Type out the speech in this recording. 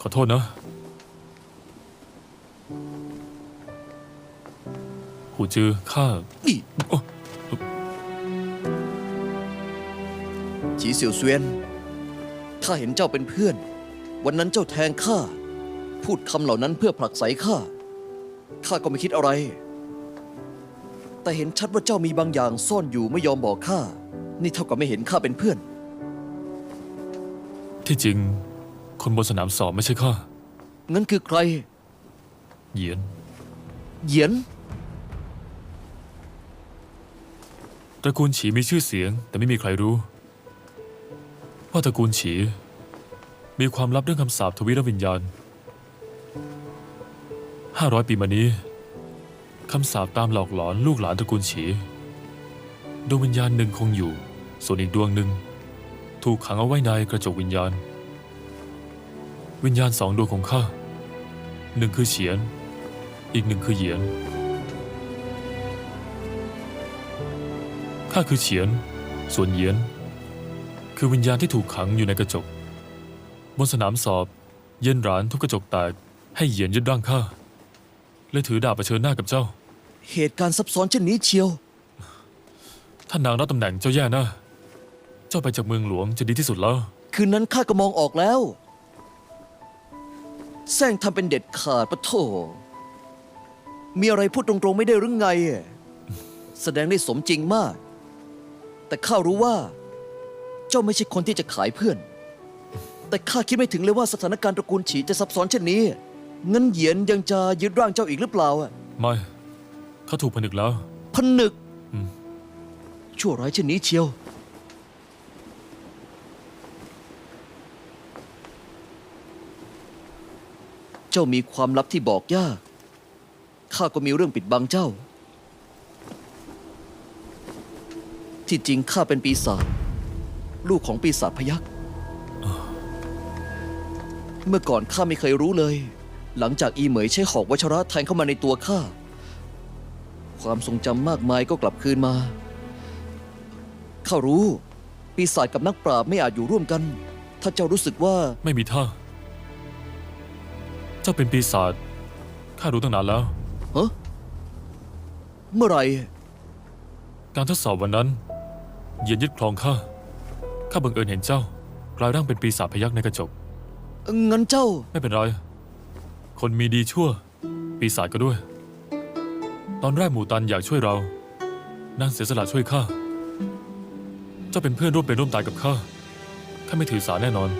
ขอโทษนะหูจือข้าอีโอ้ฉีเสี่ยวเสวียนข้าเห็นเจ้าเป็นเพื่อน วันนั้นเจ้าแทงข้า พูดคำเหล่านั้นเพื่อผลักไสข้า ข้าก็ไม่คิดอะไร แต่เห็นชัดว่าเจ้ามีบางอย่างซ่อนอยู่ไม่ยอมบอกข้า นี่เท่ากับไม่เห็นข้าเป็นเพื่อน ที่จริง คนบนสนามสอบไม่ใช่ข้างั้นคือใคร เหยียน เหยียน ตระกูลฉีมีชื่อเสียง แต่ไม่มีใครรู้ ว่าตระกูลฉี มีความลับเรื่องคำสาปทวีรวิญญาณห้าร้อยปีมานี้คำสาปตามหลอกหลอนลูกหลานตระกูลฉีดวงวิญญาณหนึ่งคงอยู่ ส่วนอีกดวงหนึ่ง ถูกขังเอาไว้ในกระจกวิญญาณ วิญญาณสองดวงของข้าหนึ่งคือเฉียน อีกหนึ่งคือเหยียนข้าคือเฉียน ส่วนเหยียน คือวิญญาณที่ถูกขังอยู่ในกระจก บนสนามสอบ เย็นหรานทุบกระจกแตกให้เหยียนยึดร่างข้าเลยถือดาบเผชิญหน้ากับเจ้า เหตุการณ์ซับซ้อนเช่นนี้เชียว ท่านนางรับตำแหน่งเจ้าแย่นะ เจ้าไปจากเมืองหลวงจะดีที่สุดแล้ว คืนนั้นข้าก็มองออกแล้ว แซงทำเป็นเด็ดขาดปะโถ มีอะไรพูดตรงๆไม่ได้หรือไง แสดงได้สมจริงมาก แต่ข้ารู้ว่า เจ้าไม่ใช่คนที่จะขายเพื่อน แต่ข้าคิดไม่ถึงเลยว่าสถานการณ์ตระกูลฉีจะซับซ้อนเช่นนี้ งั้นเหยียนยังจะยึดร่างเจ้าอีกหรือเปล่าอะไม่ข้าถูกผนึกแล้ว ผนึกอืมชั่วร้ายเช่นนี้เชียว เจ้ามีความลับที่บอกยาก ข้าก็มีเรื่องปิดบังเจ้า ที่จริงข้าเป็นปีศาจ ลูกของปีศาจพยักษ์ เมื่อก่อนข้าไม่เคยรู้เลย หลังจากอีเหมยใช้หอกวัชระแทงเข้ามาในตัวข้า ความทรงจำมากมายก็กลับคืนมา ข้ารู้ ปีศาจกับนักปราบไม่อาจอยู่ร่วมกัน ถ้าเจ้ารู้สึกว่า ไม่มีท่าเจ้าเป็นปีศาจข้ารู้ตั้งนานแล้ว เฮ้เมื่อไหร่การทดสอบวันนั้นเหยียนยึดครองข้าข้าบังเอิญเห็นเจ้ากลายร่างเป็นปีศาจพยักในกระจก งั้นเจ้า ไม่เป็นไร คนมีดีชั่ว ปีศาจก็ด้วย ตอนแรกหมู่ตันอยากช่วยเรา นางเสียสละช่วยข้า เจ้าเป็นเพื่อนร่วมเป็นร่วมตายกับข้า ข้าไม่ถือสาแน่นอน